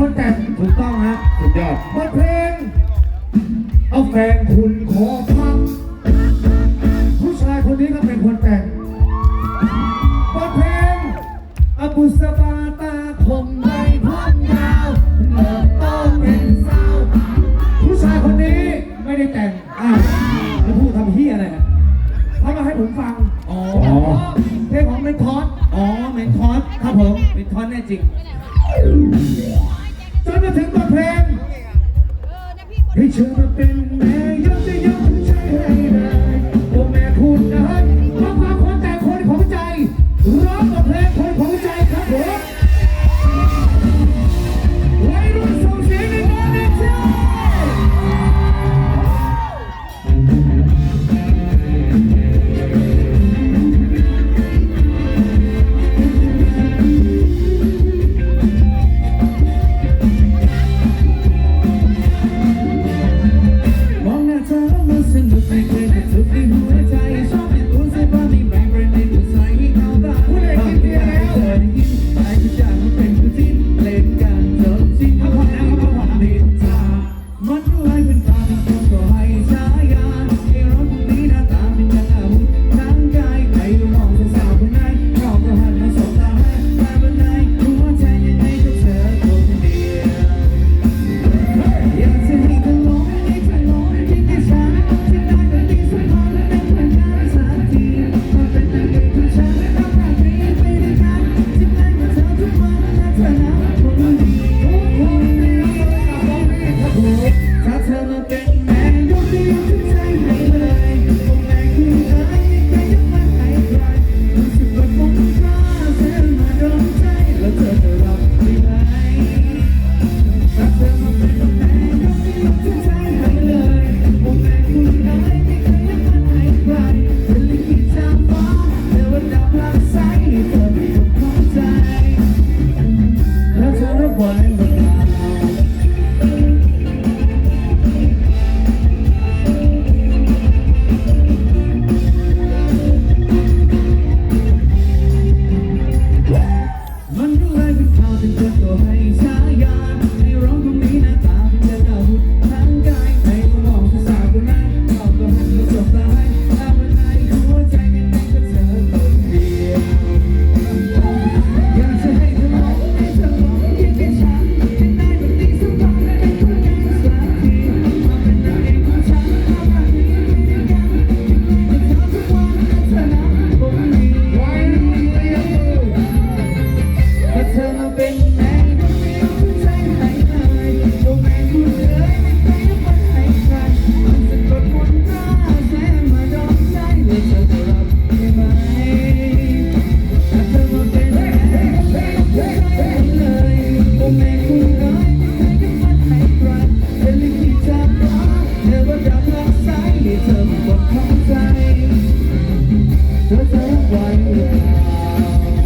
คนแต่งถูกต้องฮะสุดยอดบาเพลงเอาแฟนคุณขอ ก็แงให้เธอมาเป็นแม่ even bother. Thank you.